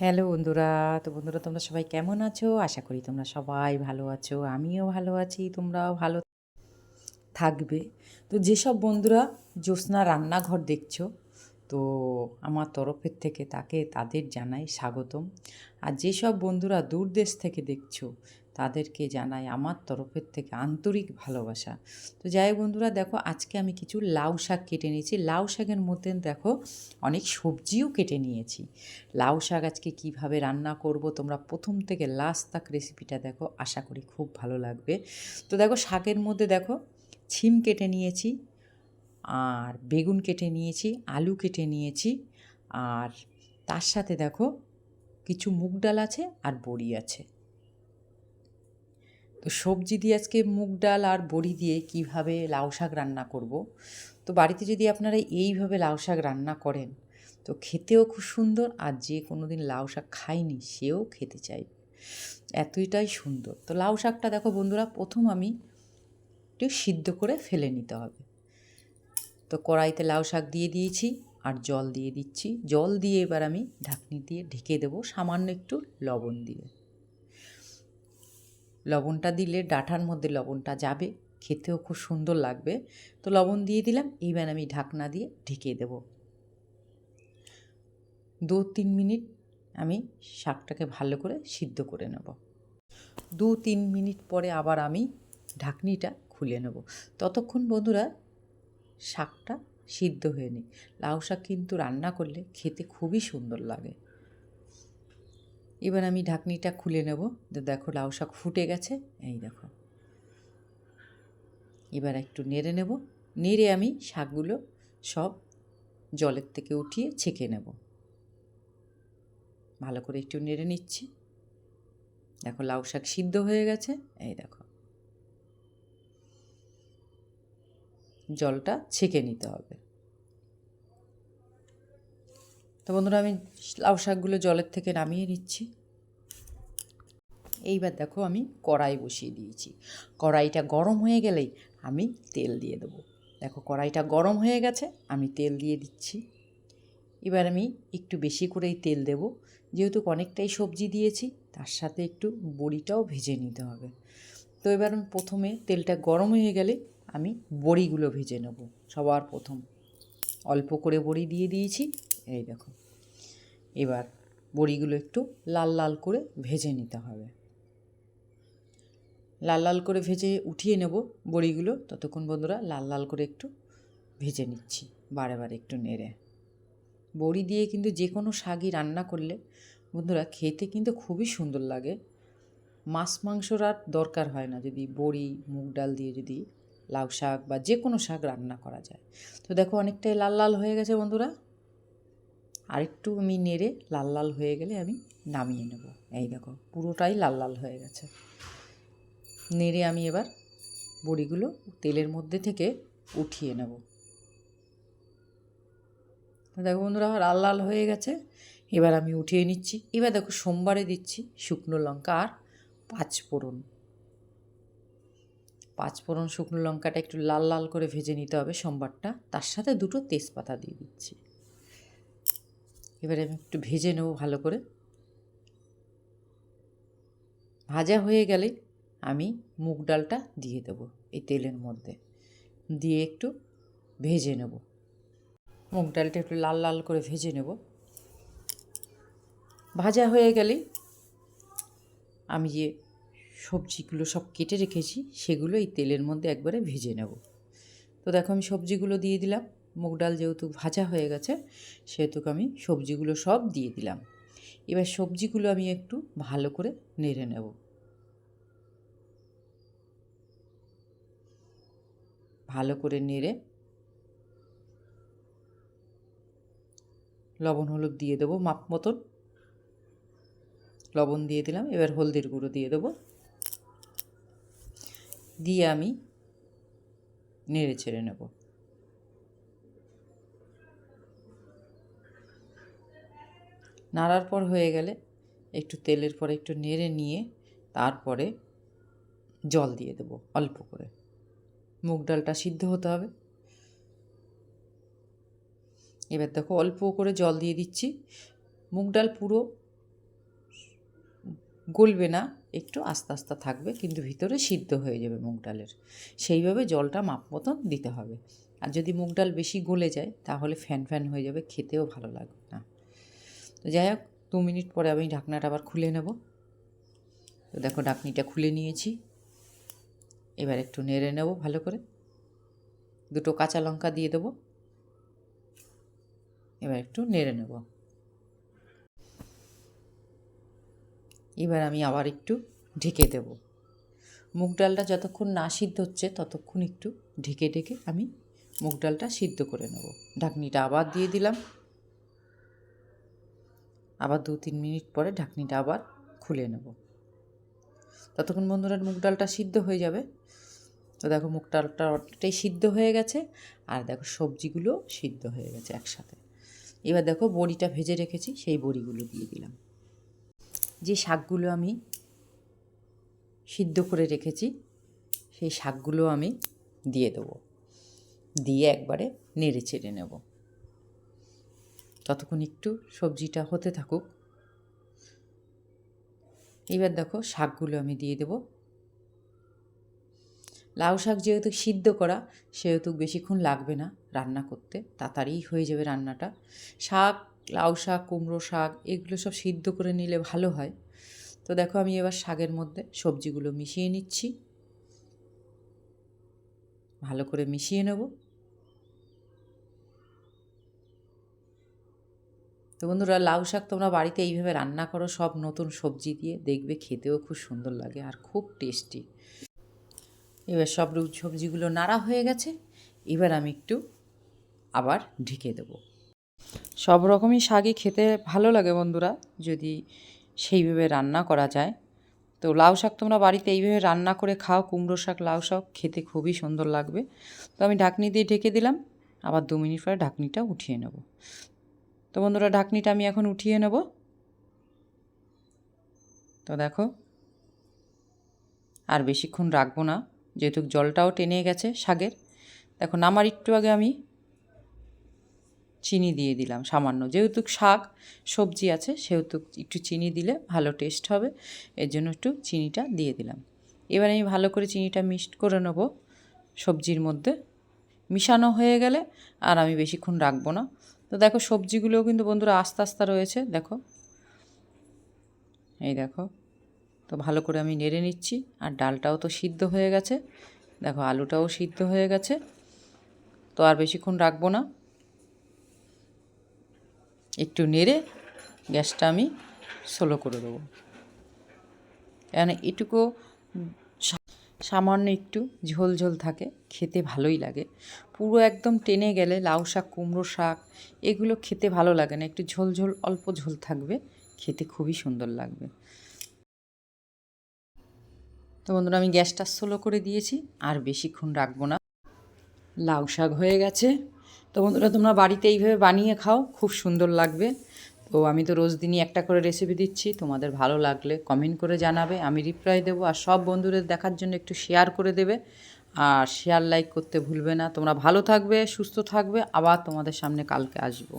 Hello বন্ধুরা, তো বন্ধুরা তোমরা সবাই কেমন আছো? আশা করি তোমরা সবাই ভালো আছো, আমিও ভালো আছি, তোমরাও ভালো থাকবে। তো যেসব বন্ধুরা জ্যোৎস্না রান্নাঘর দেখছ, তো আমার তরফের থেকে তাকে তাদের জানাই স্বাগতম। আর যেসব বন্ধুরা দূর দেশ থেকে দেখছ তাদেরকে জানাই আমার তরফের থেকে আন্তরিক ভালোবাসা। তো যাই বন্ধুরা, দেখো আজকে আমি কিছু লাউ শাক কেটে নিয়েছি। লাউ শাকের মধ্যে দেখো অনেক সবজিও কেটে নিয়েছি। লাউ শাক আজকে কীভাবে রান্না করব, তোমরা প্রথম থেকে লাস্ট তাক রেসিপিটা দেখো, আশা করি খুব ভালো লাগবে। তো দেখো শাকের মধ্যে দেখো ছিম কেটে নিয়েছি, আর বেগুন কেটে নিয়েছি, আলু কেটে নিয়েছি, আর তার সাথে দেখো কিছু মুগ ডাল আছে আর বড়ি আছে। তো সবজি দিয়ে আজকে মুগ ডাল আর বড়ি দিয়ে কীভাবে লাউ শাক রান্না করব? তো বাড়িতে যদি আপনারা এইভাবে লাউ শাক রান্না করেন, তো খেতেও খুব সুন্দর আর যে কোনো দিন লাউ শাক খায়নি সেও খেতে চাইবে। এতইটাই সুন্দর। তো লাউ শাকটা দেখো বন্ধুরা, প্রথম আমি একটু সিদ্ধ করে ফেলে নিতে হবে। তো কড়াইতে লাউ শাক দিয়ে দিয়েছি আর জল দিয়ে দিচ্ছি। জল দিয়ে এবার আমি ঢাকনি দিয়ে ঢেকে দেবো সামান্য একটু লবণ দিয়ে। লবণটা দিলে ডাঁটার মধ্যে লবণটা যাবে, খেতেও খুব সুন্দর লাগবে। তো লবণ দিয়ে দিলাম এইবার আমি ঢাকনা দিয়ে ঢেকে দেব। দু তিন মিনিট আমি শাকটাকে ভালো করে সিদ্ধ করে নেব। দু তিন মিনিট পরে আবার আমি ঢাকনিটা খুলে নেব। ততক্ষণ বন্ধুরা, শাকটা সিদ্ধ হয়ে নিই লাউ শাক কিন্তু রান্না করলে খেতে খুবই সুন্দর লাগে। এবার আমি ঢাকনিটা খুলে নেব। দেখো লাউ শাক ফুটে গেছে। এই দেখো। এবার একটু নেড়ে নেব। নেড়ে আমি শাকগুলো সব জলের থেকে উঠিয়ে ছেঁকে নেব। ভালো করে একটু নেড়ে নিচ্ছি। দেখো লাউ শাক সিদ্ধ হয়ে গেছে। এই দেখো। জলটা ছেঁকে নিতে হবে। তো বন্ধুরা, আমি লাউ শাকগুলো জলের থেকে নামিয়ে নিচ্ছি। এইবার দেখো আমি কড়াই বসিয়ে দিয়েছি। কড়াইটা গরম হয়ে গেলেই আমি তেল দিয়ে দেবো। দেখো কড়াইটা গরম হয়ে গেছে, আমি তেল দিয়ে দিচ্ছি। এবার আমি একটু বেশি করেই তেল দেব। যেহেতু অনেকটাই সবজি দিয়েছি, তার সাথে একটু বড়িটাও ভেজে নিতে হবে। তো এবার আমি প্রথমে তেলটা গরম হয়ে গেলে আমি বড়িগুলো ভেজে নেব। সবার প্রথম অল্প করে বড়ি দিয়ে দিয়েছি। এই দেখো। এবার বড়িগুলো একটু লাল লাল করে ভেজে নিতে হবে। লাল লাল করে ভেজে উঠিয়ে নেব বড়িগুলো। ততক্ষণ বন্ধুরা লাল লাল করে একটু ভেজে নিচ্ছি, বারে বারে একটু নেড়ে। বড়ি দিয়ে কিন্তু যে কোনো শাকই রান্না করলে বন্ধুরা খেতে কিন্তু খুবই সুন্দর লাগে। মাছ মাংসর আর দরকার হয় না যদি বড়ি, মুগ ডাল দিয়ে যদি লাউ শাক বা যে কোনো শাক রান্না করা যায়। তো দেখো অনেকটাই লাল লাল হয়ে গেছে বন্ধুরা। আরেকটু আমি নেড়ে লাল লাল হয়ে গেলে আমি নামিয়ে নেব। এই দেখো, পুরোটাই লাল লাল হয়ে গেছে। নেড়ে আমি এবার বড়িগুলো তেলের মধ্যে থেকে উঠিয়ে নেব। দেখো বন্ধুরা লাল লাল হয়ে গেছে। এবার আমি উঠিয়ে নিচ্ছি। এবার দেখো, সোমবারে দিচ্ছি শুকনো লঙ্কা আর পাঁচ ফোড়ন। পাঁচ ফোড়ন শুকনো লঙ্কাটা একটু লাল লাল করে ভেজে নিতে হবে সোমবারটা। তার সাথে দুটো তেজপাতা দিয়ে দিচ্ছি। এবারে আমি একটু ভেজে নেব ভালো করে। ভাজা হয়ে গেলে আমি মুগ ডালটা দিয়ে দেবো এই তেলের মধ্যে। দিয়ে একটু ভেজে নেব। মুগ ডালটা একটু লাল লাল করে ভেজে নেব। ভাজা হয়ে গেলে আমি যে সবজিগুলো সব কেটে রেখেছি সেগুলো এই তেলের মধ্যে একবারে ভেজে নেব। তো দেখো আমি সবজিগুলো দিয়ে দিলাম। মুগ ডাল যেহেতু ভাজা হয়ে গেছে, সেহেতু আমি সবজিগুলো সব দিয়ে দিলাম। এবার সবজিগুলো আমি একটু ভালো করে নেড়ে নেব। ভালো করে নেড়ে লবণ হলুদ দিয়ে দেবো মাপ মতন। লবণ দিয়ে দিলাম, এবার হলদির গুঁড়ো দিয়ে দেবো। দিয়ে আমি নেড়ে ছেড়ে নেব। নাড়ার পর হয়ে গেলে একটু তেলের পরে একটু নেড়ে নিয়ে তারপরে জল দিয়ে দেবো অল্প করে। মুগ ডালটা সিদ্ধ হতে হবে। এবার দেখো অল্প করে জল দিয়ে দিচ্ছি। মুগ ডাল পুরো গলবে না, একটু আস্তে আস্তে থাকবে, কিন্তু ভিতরে সিদ্ধ হয়ে যাবে মুগ ডালের। সেইভাবে জলটা মাপ মতন দিতে হবে। আর যদি মুগ ডাল বেশি গলে যায়, তাহলে ফ্যান ফ্যান হয়ে যাবে, খেতেও ভালো লাগবে না। যাই হোক, দু মিনিট পরে আমি ঢাকনাটা আবার খুলে নেব। তো দেখো, ঢাকনিটা খুলে নিয়েছি। এবার একটু নেড়ে নেব ভালো করে। দুটো কাঁচা লঙ্কা দিয়ে দেবো। এবার একটু নেড়ে নেব। এবার আমি আবার একটু ঢেকে দেব। মুগ ডালটা যতক্ষণ না সিদ্ধ হচ্ছে, ততক্ষণ একটু ঢেকে ঢেকে আমি মুগ ডালটা সিদ্ধ করে নেব। ঢাকনিটা আবার দিয়ে দিলাম। আবার দু তিন মিনিট পরে ঢাকনিটা আবার খুলে নেব। ততক্ষণ বন্ধুরা মুগ ডালটা সিদ্ধ হয়ে যাবে। তো দেখো মুগ ডালটা অনেকটাই সিদ্ধ হয়ে গেছে আর দেখো সবজিগুলো সিদ্ধ হয়ে গেছে একসাথে। এবার দেখো বড়িটা ভেজে রেখেছি, সেই বড়িগুলো দিয়ে দিলাম। যে শাকগুলো আমি সিদ্ধ করে রেখেছি, সেই শাকগুলো আমি দিয়ে দেবো। দিয়ে একবারে নেড়ে চেড়ে নেব। ততক্ষণ একটু সবজিটা হতে থাকুক। এবার দেখো শাকগুলো আমি দিয়ে দেবো। লাউ শাক যেহেতু সিদ্ধ করা, সেহেতু বেশিক্ষণ লাগবে না রান্না করতে, তাড়াতাড়ি হয়ে যাবে রান্নাটা। শাক, লাউ শাক, কুমড়ো শাক, এগুলো সব সিদ্ধ করে নিলে ভালো হয়। তো দেখো আমি এবার শাকের মধ্যে সবজিগুলো মিশিয়ে নিচ্ছি। ভালো করে মিশিয়ে নেব। তো বন্ধুরা, লাউ শাক তোমরা বাড়িতে এইভাবে রান্না করো, সব নতুন সবজি দিয়ে। দেখবে খেতেও খুব সুন্দর লাগে আর খুব টেস্টি। এবার সব সবজিগুলো নাড়া হয়ে গেছে। এবার আমি একটু আবার ঢেকে দেবো। সব রকমই শাকই খেতে ভালো লাগে বন্ধুরা, যদি সেইভাবে রান্না করা যায়। তো লাউ শাক তোমরা বাড়িতে এইভাবে রান্না করে খাও, কুমড়ো শাক, লাউ শাক, খেতে খুবই সুন্দর লাগবে। তো আমি ঢাকনি দিয়ে ঢেকে দিলাম। আবার দু মিনিট পরে ঢাকনিটা উঠিয়ে নেব। তো বন্ধুরা ঢাকনিটা আমি এখন উঠিয়ে নেব। তো দেখো, আর বেশিক্ষণ রাখব না, যেহেতু জলটাও টেনে গেছে শাকের দেখো, নামার একটু আগে আমি চিনি দিয়ে দিলাম সামান্য। যেহেতু শাক, সবজি আছে, সেহেতু একটু চিনি দিলে ভালো টেস্ট হবে, এর জন্য একটু চিনিটা দিয়ে দিলাম। এবার আমি ভালো করে চিনিটা মিক্সড করে নেব সবজির মধ্যে। মিশানো হয়ে গেলে আর আমি বেশিক্ষণ রাখব না। তো দেখো সবজিগুলোও কিন্তু বন্ধুরা আস্তে আস্তে রয়েছে, দেখো। এই দেখো, তো ভালো করে আমি নেড়ে নিচ্ছি, আর ডালটাও তো সিদ্ধ হয়ে গেছে। দেখো, আলুটাও সিদ্ধ হয়ে গেছে, তো আর বেশিক্ষণ রাখব না। একটু নেড়ে গ্যাসটা আমি স্লো করে দেবো। কেন এটুকু সামান্য একটু ঝোল ঝোল থাকে, খেতে ভালোই লাগে। পুরো একদম টেনে গেলে লাউ শাক, কুমড়ো শাক, এগুলো খেতে ভালো লাগে না। একটু ঝোল ঝোল, অল্প ঝোল থাকবে, খেতে খুবই সুন্দর লাগবে। তো বন্ধুরা, আমি গ্যাসটা স্লো করে দিয়েছি, আর বেশিক্ষণ রাখব না। লাউ শাক হয়ে গেছে। তো বন্ধুরা, তোমরা বাড়িতে এইভাবে বানিয়ে খাও, খুব সুন্দর লাগবে। তো আমি তো রোজ দিনই একটা করে রেসিপি দিচ্ছি, তোমাদের ভালো লাগলে কমেন্ট করে জানাবে, আমি রিপ্লাই দেবো আর সব বন্ধুদের দেখার জন্য একটু শেয়ার করে দেবে আর শেয়ার লাইক করতে ভুলবে না। তোমরা ভালো থাকবে, সুস্থ থাকবে, আবার তোমাদের সামনে কালকে আসব।